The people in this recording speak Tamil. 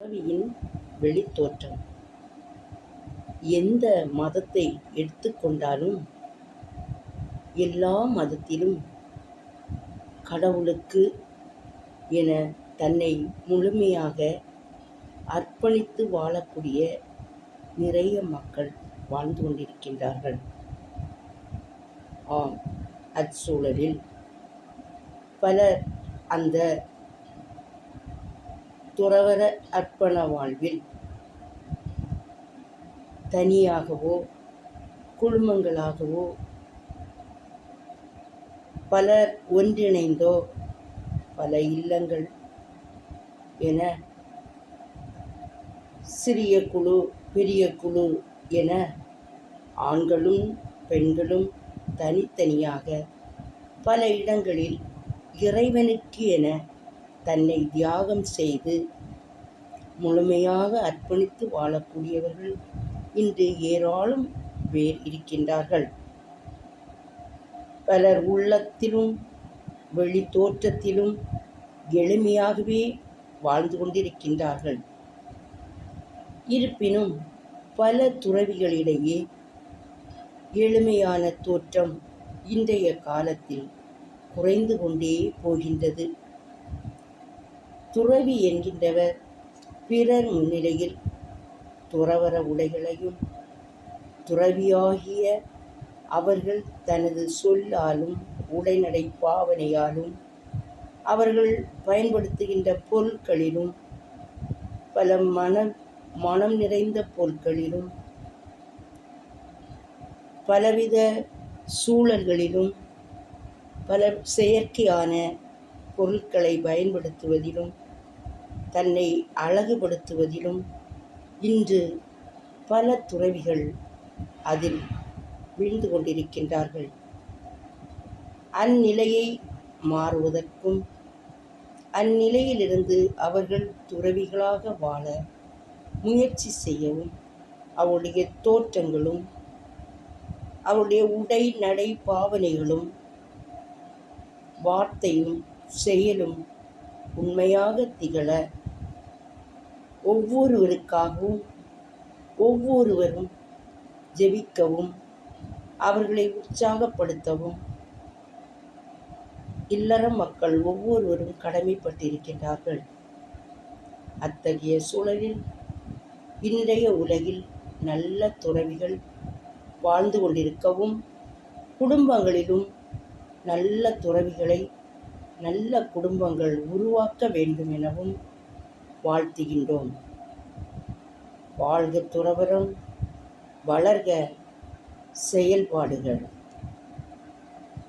துறவியின் வெளித்தோற்றம். எந்த மதத்தை எடுத்துக்கொண்டாலும் எல்லா மதத்திலும் கடவுளுக்கு என தன்னை முழுமையாக அர்ப்பணித்து வாழக்கூடிய நிறைய மக்கள் வாழ்ந்து கொண்டிருக்கின்றார்கள். ஆம் அச்சூழலில் பலர் அந்த துறவர அர்ப்பண வாழ்வில் தனியாகவோ குழுமங்களாகவோ பலர் ஒன்றிணைந்தோ பல இல்லங்கள் என சிறிய குழு பெரிய குழு என ஆண்களும் பெண்களும் தனித்தனியாக பல இடங்களில் இறைவனுக்கு என தன்னை தியாகம் செய்து முழுமையாக அர்ப்பணித்து வாழக்கூடியவர்கள் இன்று ஏராளம் பேர் இருக்கின்றார்கள். பலர் உள்ளத்திலும் வெளி தோற்றத்திலும் எளிமையாகவே வாழ்ந்து கொண்டிருக்கின்றார்கள். இருப்பினும் பல துறவிகளிடையே எளிமையான தோற்றம் இன்றைய காலத்தில் குறைந்து கொண்டே போகின்றது. துறவி என்கின்றவர் பிறர் முன்னிலையில் துறவற உடைகளையும் துறவியாகிய அவர்கள் தனது சொல்லாலும் உடைநடை பாவனையாலும் அவர்கள் பயன்படுத்துகின்ற பொருட்களிலும் பல மன மனம் நிறைந்த பொருட்களிலும் பலவித சூழல்களிலும் பல செயற்கையான பொருட்களை பயன்படுத்துவதிலும் தன்னை அழகுபடுத்துவதிலும் இன்று பல துறவிகள் அதில் வீழ்ந்து கொண்டிருக்கின்றார்கள். அந்நிலையை மாறுவதற்கும் அந்நிலையிலிருந்து அவர்கள் துறவிகளாக வாழ முயற்சி செய்யவும் அவருடைய தோற்றங்களும் அவருடைய உடை நடை பாவனைகளும் வார்த்தையும் செயலும் உண்மையாக திகழ ஒவ்வொருவருக்காகவும் ஒவ்வொருவரும் ஜெபிக்கவும் அவர்களை உற்சாகப்படுத்தவும். இல்லற மக்கள் ஒவ்வொருவரும் கடமைப்பட்டிருக்கின்றார்கள். அத்தகைய சூழலில் இன்றைய உலகில் நல்ல துறவிகள் வாழ்ந்து கொண்டிருக்கவும் குடும்பங்களிலும் நல்ல துறவிகளை நல்ல குடும்பங்கள் உருவாக்க வேண்டும் எனவும் வாழ்த்துகின்றோம். வாழ்க துறவரம் வளர்க செயல்பாடுகள்.